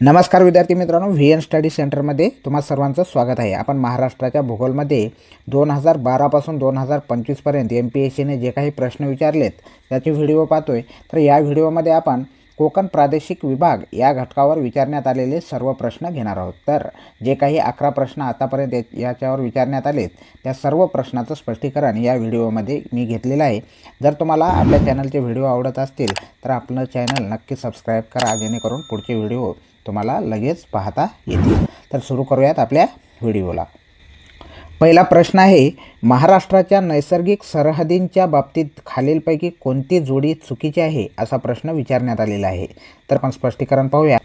नमस्कार विद्यार्थी मित्रांनो व्ही एन स्टडी सेंटरमध्ये तुम्हा सर्वांचं स्वागत आहे. आपण महाराष्ट्राच्या भूगोलमध्ये दोन हजार बारापासून दोन हजार पंचवीसपर्यंत एम पी एस सीने जे काही प्रश्न विचारलेत त्याचे व्हिडिओ पाहतो आहे तर या व्हिडिओमध्ये आपण कोकण प्रादेशिक विभाग या घटकावर विचारण्यात आलेले सर्व प्रश्न घेणार आहोत. तर जे काही अकरा प्रश्न आतापर्यंत याच्यावर विचारण्यात आलेत त्या सर्व प्रश्नाचं स्पष्टीकरण या व्हिडिओमध्ये मी घेतलेलं आहे. जर तुम्हाला आपल्या चॅनलचे व्हिडिओ आवडत असतील तर आपलं चॅनल नक्की सबस्क्राईब करा जेणेकरून पुढचे व्हिडिओ तुम्हाला लगेच पाहता येतील. तर सुरू करूयात आपल्या व्हिडिओला. पहिला प्रश्न आहे महाराष्ट्राच्या नैसर्गिक सरहदींच्या बाबतीत खालीलपैकी कोणती जोडी चुकीची आहे असा प्रश्न विचारण्यात आलेला आहे. तर आपण स्पष्टीकरण पाहूया.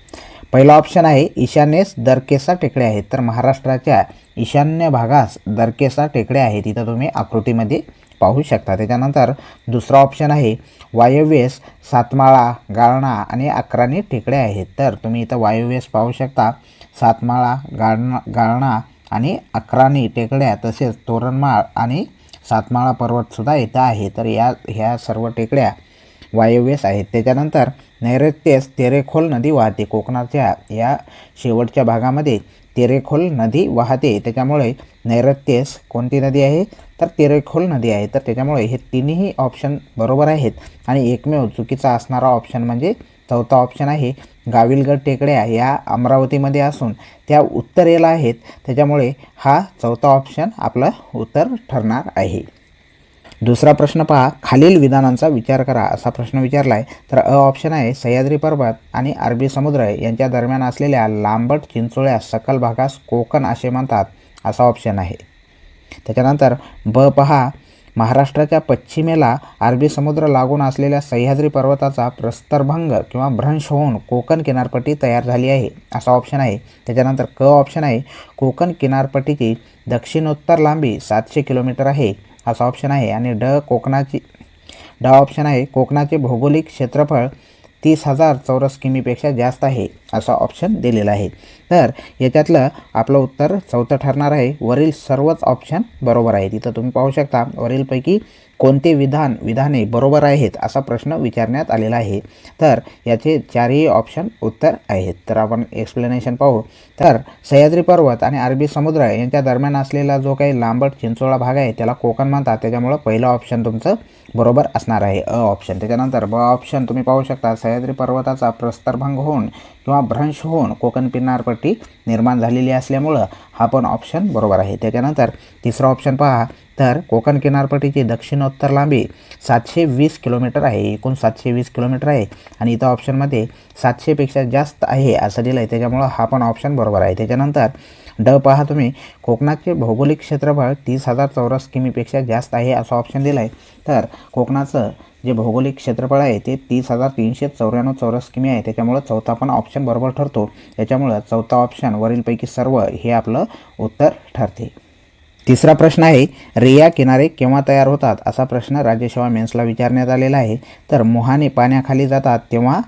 पहिला ऑप्शन आहे ईशान्येस दरकेसा टेकड्या आहेत. तर महाराष्ट्राच्या ईशान्य भागास दरकेसा टेकड्या आहेत. इथं तुम्ही आकृतीमध्ये पाहू शकता. त्याच्यानंतर दुसरा ऑप्शन आहे वायव्येस सातमाळा गाळणा आणि अकराणी टेकड्या आहेत. तर तुम्ही इथं वायव्येस पाहू शकता सातमाळा गाळणा गाळणा आणि अकराणी टेकड्या तसेच तोरणमाळ आणि सातमाळा पर्वतसुद्धा इथं आहे. तर या ह्या सर्व टेकड्या वायव्येस आहेत. त्याच्यानंतर नैऋत्येस तेरेखोल नदी वाहते. कोकणाच्या या शेवटच्या भागामध्ये तेरेखोल नदी वाहते. त्याच्यामुळे नैऋत्येस कोणती नदी आहे? तर तेरेखोल नदी आहे. तर त्याच्यामुळे हे तिन्ही ऑप्शन बरोबर आहेत. आणि एकमेव चुकीचा असणारा ऑप्शन म्हणजे चौथा ऑप्शन आहे. गाविलगड टेकड्या या अमरावतीमध्ये असून त्या उत्तरेला आहेत. त्याच्यामुळे हा चौथा ऑप्शन आपलं उत्तर ठरणार आहे. दुसरा प्रश्न पहा. खालील विधानांचा विचार करा. असा प्रश्न विचारला आहे तर अ ऑप्शन आहे सह्याद्री पर्वत आणि अरबी समुद्र यांच्या दरम्यान असलेल्या लांबट चिंचोळ्या सकल भागास कोकण असे म्हणतात. असा ऑप्शन आहे. त्याच्यानंतर ब पहा. महाराष्ट्राच्या पश्चिमेला अरबी समुद्र लागून असलेल्या सह्याद्री पर्वताचा प्रस्तरभंग किंवा भ्रंश होऊन कोकण किनारपट्टी तयार झाली आहे. असा ऑप्शन आहे. त्याच्यानंतर क ऑप्शन आहे. कोकण किनारपट्टीची दक्षिणोत्तर लांबी सातशे किलोमीटर आहे. असा ऑप्शन आहे. आणि ड कोकणाची ड ऑप्शन आहे कोकणाचे भौगोलिक क्षेत्रफळ तीस हजार चौरस किमीपेक्षा जास्त आहे असा ऑप्शन दिलेला आहे. तर याच्यातलं आपलं उत्तर चौथं ठरणार आहे. वरील सर्वच ऑप्शन बरोबर आहेत. इथं तुम्ही पाहू शकता वरीलपैकी कोणते विधान विधाने बरोबर आहेत असा प्रश्न विचारण्यात आलेला आहे. तर याचे चारही ऑप्शन उत्तर आहेत. तर आपण एक्सप्लेनेशन पाहू. तर सह्याद्री पर्वत आणि अरबी समुद्र यांच्या दरम्यान असलेला जो काही लांबट चिंचोळा भाग आहे त्याला कोकण म्हणतात. त्याच्यामुळं पहिलं ऑप्शन तुमचं बरोबर असणार आहे. अ ऑप्शन त्याच्यानंतर ब ऑप्शन तुम्ही पाहू शकता. सह्याद्री पर्वताचा प्रस्तरभंग होऊन किंवा भ्रंश होऊन कोकण किनारपट्टी निर्माण झालेली असल्यामुळं हा पण ऑप्शन बरोबर आहे. त्याच्यानंतर तिसरा ऑप्शन पहा. तर कोकण किनारपट्टीची दक्षिणोत्तर लांबी सातशे वीस किलोमीटर आहे. एकूण सातशे वीस किलोमीटर आहे. आणि इथं ऑप्शनमध्ये सातशेपेक्षा जास्त आहे असं दिलं आहे त्याच्यामुळं हा पण ऑप्शन बरोबर आहे. त्याच्यानंतर ड पहा तुम्ही. कोकणाचे भौगोलिक क्षेत्रफळ तीस हजार चौरस किमीपेक्षा जास्त आहे असं ऑप्शन दिलं आहे तर कोकणाचं जे भौगोलिक क्षेत्रफळ आहे ते तीस हजार तीनशे चौऱ्याण्णव चौरस किमी आहे. त्याच्यामुळं चौथा पण ऑप्शन बरोबर ठरतो. त्याच्यामुळं चौथा ऑप्शन वरीलपैकी सर्व हे आपलं उत्तर ठरते. तिसरा प्रश्न आहे रिया किनारे केव्हा तयार होतात? असा प्रश्न राज्यसेवा मेन्सला विचारण्यात आलेला आहे. तर मोहाने पाण्याखाली जातात तेव्हा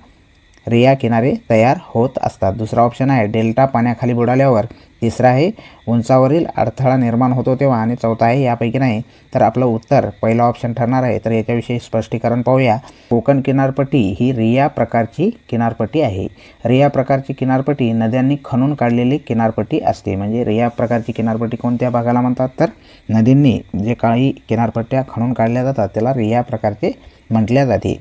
रिया किनारे तयार होत असतात. दुसरा ऑप्शन आहे डेल्टा पाण्याखाली बुडाल्यावर. तिसरा आहे उंचावरील अडथळा निर्माण होतो तेव्हा. आणि चौथा आहे यापैकी नाही तर आपलं उत्तर. पहिलं ऑप्शन ठरणार आहे तर याच्याविषयी स्पष्टीकरण पाहूया. कोकण किनारपट्टी ही रिया प्रकारची किनारपट्टी आहे. रिया प्रकारची किनारपट्टी नद्यांनी खणून काढलेली किनारपट्टी असते. म्हणजे रिया प्रकारची किनारपट्टी कोणत्या भागाला म्हणतात? तर नदींनी जे काही किनारपट्ट्या खणून काढल्या जातात त्याला रिया प्रकारचे म्हटल्या जाते.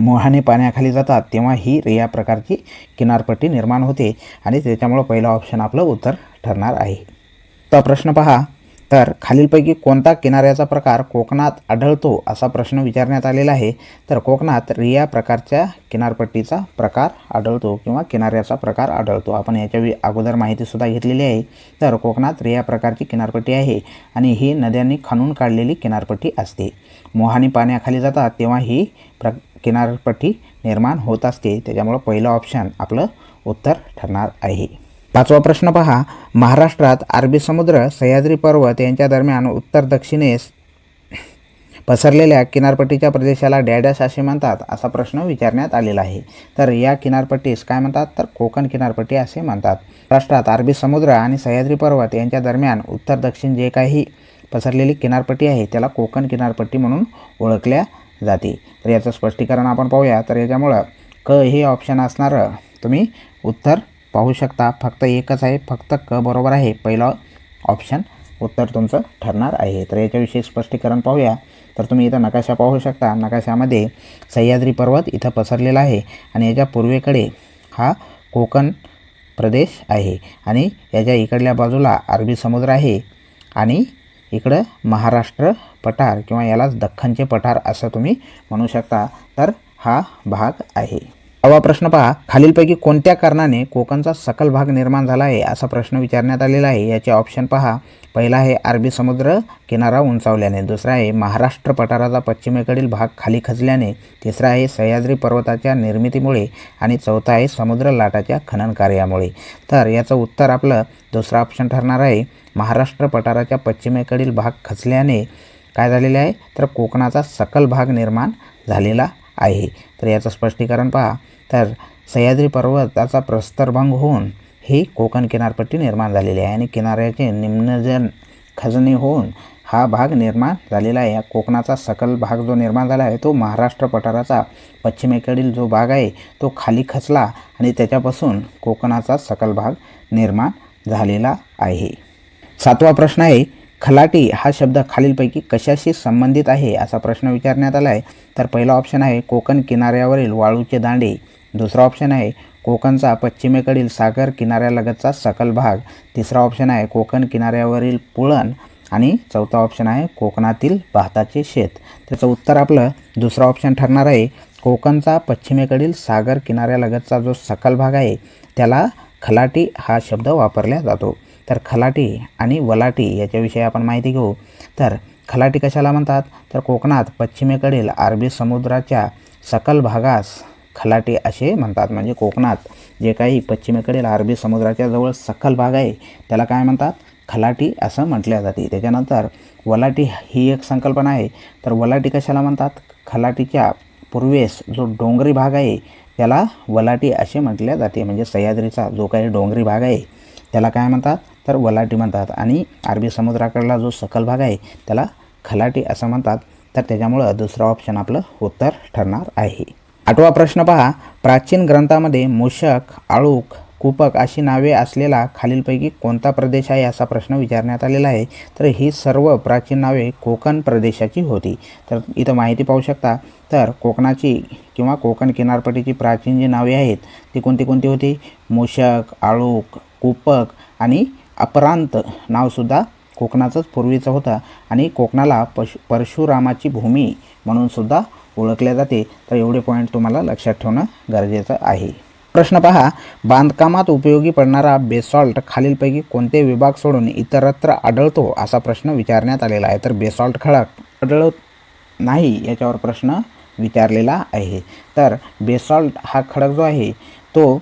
मोहाने पाण्याखाली जातात तेव्हा ही रिया प्रकारची किनारपट्टी निर्माण होते आणि त्याच्यामुळं पहिलं ऑप्शन आपलं उत्तर ठरणार आहे. तर प्रश्न पहा तर खालीलपैकी कोणता किनाऱ्याचा प्रकार कोकणात आढळतो असा प्रश्न विचारण्यात आलेला आहे. तर कोकणात रिया प्रकारच्या किनारपट्टीचा प्रकार आढळतो किंवा किनाऱ्याचा प्रकार आढळतो. आपण याच्या अगोदर माहितीसुद्धा घेतलेली आहे. तर कोकणात रिया प्रकारची किनारपट्टी आहे आणि ही नद्यांनी खणून काढलेली किनारपट्टी असते. मोहानी पाण्याखाली जातात तेव्हा ही प्र किनारपट्टी निर्माण होत असते. त्याच्यामुळं पहिलं ऑप्शन आपलं उत्तर ठरणार आहे. पाचवा प्रश्न पहा. महाराष्ट्रात अरबी समुद्र सह्याद्री पर्वत यांच्या दरम्यान उत्तर दक्षिणेस पसरलेल्या किनारपट्टीच्या प्रदेशाला डॅडॅश असे म्हणतात असा प्रश्न विचारण्यात आलेला आहे. तर या किनारपट्टीस काय म्हणतात? तर कोकण किनारपट्टी असे म्हणतात. महाराष्ट्रात अरबी समुद्र आणि सह्याद्री पर्वत यांच्या दरम्यान उत्तर दक्षिण जे काही पसरलेली किनारपट्टी आहे त्याला कोकण किनारपट्टी म्हणून ओळखल्या जाते. तर याचं स्पष्टीकरण आपण पाहूया. तर याच्यामुळं क हे ऑप्शन असणारं तुम्ही उत्तर पाहू शकता. फक्त एकच आहे. फक्त क बरोबर आहे. पहिलं ऑप्शन उत्तर तुमचं ठरणार आहे. तर याच्याविषयी स्पष्टीकरण पाहूया. तर तुम्ही इथं नकाशा पाहू शकता. नकाशामध्ये सह्याद्री पर्वत इथं पसरलेला आहे. आणि याच्या पूर्वेकडे हा कोकण प्रदेश आहे. आणि याच्या इकडल्या बाजूला अरबी समुद्र आहे. आणि इकडं महाराष्ट्र पठार किंवा यालाच दख्खनचे पठार असं तुम्ही म्हणू शकता. तर हा भाग आहे. हवा प्रश्न पहा. खालीलपैकी कोणत्या कारणाने कोकणचा सकल भाग निर्माण झाला आहे असा प्रश्न विचारण्यात आलेला आहे. याचे ऑप्शन पहा. पहिला आहे अरबी समुद्र किनारा उंचावल्याने. दुसरा आहे महाराष्ट्र पठाराचा पश्चिमेकडील भाग खाली खचल्याने. तिसरा आहे सह्याद्री पर्वताच्या निर्मितीमुळे. आणि चौथा आहे समुद्र लाटाच्या खनन कार्यामुळे. तर याचं उत्तर आपलं दुसरा ऑप्शन ठरणार आहे. महाराष्ट्र पठाराच्या पश्चिमेकडील भाग खचल्याने काय झालेले आहे? तर कोकणाचा सकल भाग निर्माण झालेला आहे. तर याचं स्पष्टीकरण पहा. तर सह्याद्री पर्वताचा प्रस्तरभंग होऊन ही कोकण किनारपट्टी निर्माण झालेली आहे आणि किनाऱ्याचे निम्नजन खजने होऊन हा भाग निर्माण झालेला आहे. या कोकणाचा सकल भाग जो निर्माण झाला आहे तो महाराष्ट्र पठाराचा. पश्चिमेकडील जो भाग आहे तो खाली खचला आणि त्याच्यापासून कोकणाचा सकल भाग निर्माण झालेला आहे. सातवा प्रश्न आहे खलाटी हा शब्द खालीलपैकी कशाशी संबंधित आहे असा प्रश्न विचारण्यात आला आहे तर पहिला ऑप्शन आहे कोकण किनाऱ्यावरील वाळूचे दांडे. दुसरा ऑप्शन आहे कोकणचा पश्चिमेकडील सागर किनाऱ्यालगतचा सकल भाग. तिसरा ऑप्शन आहे कोकण किनाऱ्यावरील पुळण. आणि चौथा ऑप्शन आहे कोकणातील भाताचे शेत. त्याचं उत्तर आपलं दुसरा ऑप्शन ठरणार आहे. कोकणचा पश्चिमेकडील सागर किनाऱ्यालगतचा जो सकल भाग आहे त्याला खलाटी हा शब्द वापरला जातो. तर खलाटी आणि वलाटी याच्याविषयी आपण माहिती घेऊ. तर खलाटी कशाला म्हणतात? तर कोकणात पश्चिमेकडील अरबी समुद्राच्या सकल भागास खलाटी असे म्हणतात. म्हणजे कोकणात जे काही पश्चिमेकडील अरबी समुद्राच्या जवळ सकल भाग आहे त्याला काय म्हणतात? खलाटी असं म्हटल्या जाते. त्याच्यानंतर वलाटी ही एक संकल्पना आहे. तर वलाटी कशाला म्हणतात? खलाटीच्या पूर्वेस जो डोंगरी भाग आहे त्याला वलाटी असे म्हटल्या जाते. म्हणजे सह्याद्रीचा जो काही डोंगरी भाग आहे त्याला काय म्हणतात? तर वलाटी म्हणतात. आणि अरबी समुद्राकडला जो सकल भाग आहे त्याला खलाटी असं म्हणतात. तर त्याच्यामुळं दुसरं ऑप्शन आपलं उत्तर ठरणार आहे. आठवा प्रश्न पहा. प्राचीन ग्रंथामध्ये मूषक आळूक कुपक अशी नावे असलेला खालीलपैकी कोणता प्रदेश आहे असा प्रश्न विचारण्यात आलेला आहे. तर ही सर्व प्राचीन नावे कोकण प्रदेशाची होती. तर इथं माहिती पाहू शकता. तर कोकणाची किंवा कोकण किनारपट्टीची प्राचीन जी नावे आहेत ती कोणती कोणती होती? मूषक आळूक कुपक आणि अपरांत नावसुद्धा कोकणाचंच पूर्वीचं होता आणि कोकणाला पशु परशुरामाची भूमी म्हणूनसुद्धा ओळखल्या जाते. तर एवढे पॉईंट तुम्हाला लक्षात ठेवणं गरजेचं आहे. प्रश्न पहा बांधकामात उपयोगी पडणारा बेसॉल्ट खालीलपैकी कोणते विभाग सोडून इतरत्र आढळतो असा प्रश्न विचारण्यात आलेला आहे. तर बेसॉल्ट खडक आढळत नाही याच्यावर प्रश्न विचारलेला आहे. तर बेसॉल्ट हा खडक जो आहे तो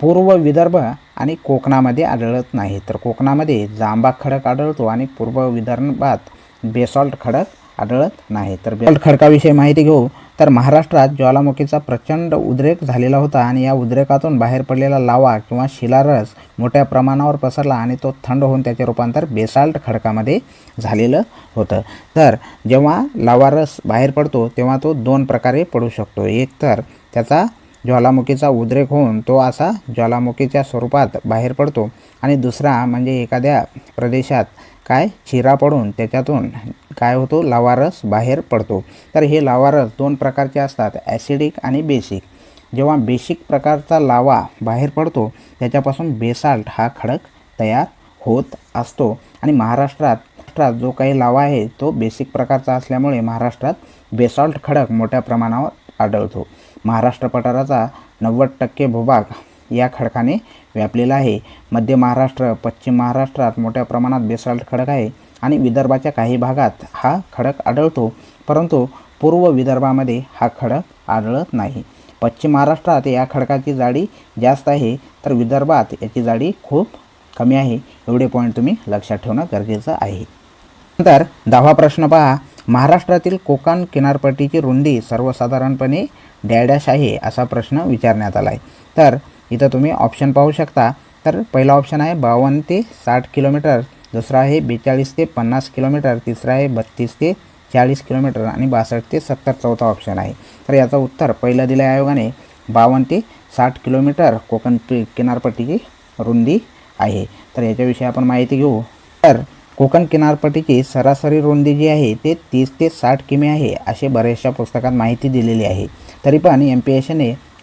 पूर्व विदर्भ आणि कोकणामध्ये आढळत नाही. तर कोकणामध्ये जांबा खडक आढळतो आणि पूर्व विदर्भात बेसॉल्ट खडक आढळत नाही. तर बेसॉल्ट खडकाविषयी माहिती घेऊ तर महाराष्ट्रात ज्वालामुखीचा प्रचंड उद्रेक झालेला होता आणि या उद्रेकातून बाहेर पडलेला लावा किंवा शिलारस मोठ्या प्रमाणावर पसरला आणि तो थंड होऊन त्याचे रूपांतर बेसाल्ट खडकामध्ये झालेलं होतं. तर जेव्हा लावारस बाहेर पडतो तेव्हा तो दोन प्रकारे पडू शकतो. एक तर त्याचा ज्वालामुखीचा उद्रेक होऊन तो असा ज्वालामुखीच्या स्वरूपात बाहेर पडतो. आणि दुसरा म्हणजे एखाद्या प्रदेशात काय चिरा पडून त्याच्यातून काय होतो? लावारस बाहेर पडतो. तर हे लावारस दोन प्रकारचे असतात ॲसिडिक आणि बेसिक. जेव्हा बेसिक प्रकारचा लावा बाहेर पडतो त्याच्यापासून बेसाल्ट हा खडक तयार होत असतो. आणि महाराष्ट्रात महाराष्ट्रात जो काही लावा आहे तो बेसिक प्रकारचा असल्यामुळे महाराष्ट्रात बेसॉल्ट खडक मोठ्या प्रमाणावर आढळतो. महाराष्ट्र पठाराचा नव्वद टक्के भूभाग या खडकाने व्यापलेला आहे. मध्य महाराष्ट्र पश्चिम महाराष्ट्रात मोठ्या प्रमाणात बेसाल्ट खडक आहे आणि विदर्भाच्या काही भागात हा खडक आढळतो. परंतु पूर्व विदर्भामध्ये हा खडक आढळत नाही. पश्चिम महाराष्ट्रात या खडकाची जाडी जास्त आहे तर विदर्भात याची जाडी खूप कमी आहे. एवढे पॉईंट तुम्ही लक्षात ठेवणं गरजेचं आहे. नंतर दहावा प्रश्न पहा. महाराष्ट्रातील कोकण किनारपट्टीची रुंदी सर्वसाधारणपणे डॅडॅश आहे असा प्रश्न विचारण्यात आला आहे तर इथं तुम्ही ऑप्शन पाहू शकता. तर पहिला ऑप्शन आहे बावन्न ते साठ किलोमीटर दुसरा आहे बेचाळीस ते पन्नास किलोमीटर तिसरा आहे बत्तीस ते चाळीस किलोमीटर आणि बासष्ट ते सत्तर चौथा ऑप्शन आहे. तर याचं उत्तर पहिलं दिलं आहे आयोगाने. बावन्न ते साठ किलोमीटर कोकण किनारपट्टीची रुंदी आहे. तर याच्याविषयी आपण माहिती घेऊ. तर कोकण किनारपट्टीची सरासरी रुंदी जी आहे ते तीस ते साठ किमी आहे असे बऱ्याचशा पुस्तकात माहिती दिलेली आहे. तरी पण एम पी एस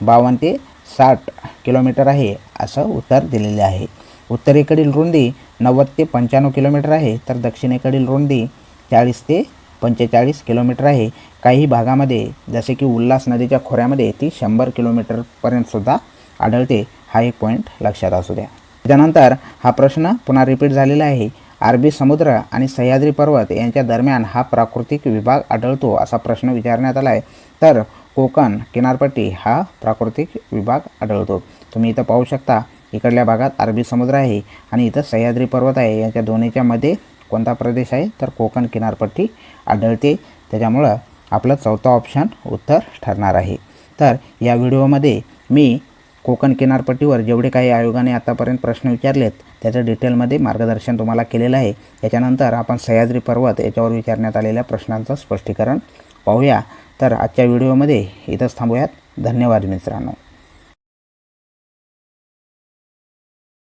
बावन्न ते साठ किलोमीटर आहे असं उत्तर दिलेले आहे. उत्तरेकडील रुंदी नव्वद ते पंच्याण्णव किलोमीटर आहे तर दक्षिणेकडील रुंदी चाळीस ते पंचेचाळीस किलोमीटर आहे. काही भागामध्ये जसे की उल्हास नदीच्या खोऱ्यामध्ये ती शंभर किलोमीटरपर्यंतसुद्धा आढळते. हा एक पॉईंट लक्षात असू द्या. त्यानंतर हा प्रश्न पुन्हा रिपीट झालेला आहे. अरबी समुद्र आणि सह्याद्री पर्वत यांच्या दरम्यान हा प्राकृतिक विभाग आढळतो असा प्रश्न विचारण्यात आला आहे तर कोकण किनारपट्टी हा प्राकृतिक विभाग आढळतो. तुम्ही इथं पाहू शकता इकडल्या भागात अरबी समुद्र आहे आणि इथं सह्याद्री पर्वत आहे. यांच्या दोन्हीच्या मध्ये कोणता प्रदेश आहे? तर कोकण किनारपट्टी आढळते. त्याच्यामुळं आपलं चौथा ऑप्शन उत्तर ठरणार आहे. तर या व्हिडिओमध्ये मी कोकण किनारपट्टीवर जेवढे काही आयोगाने आतापर्यंत प्रश्न विचारलेत त्याचं डिटेलमध्ये मार्गदर्शन तुम्हाला केलेलं आहे. त्याच्यानंतर आपण सह्याद्री पर्वत याच्यावर विचारण्यात आलेल्या प्रश्नांचं स्पष्टीकरण पाहूया. तर आजच्या व्हिडिओमध्ये इथंच थांबूयात. धन्यवाद मित्रांनो.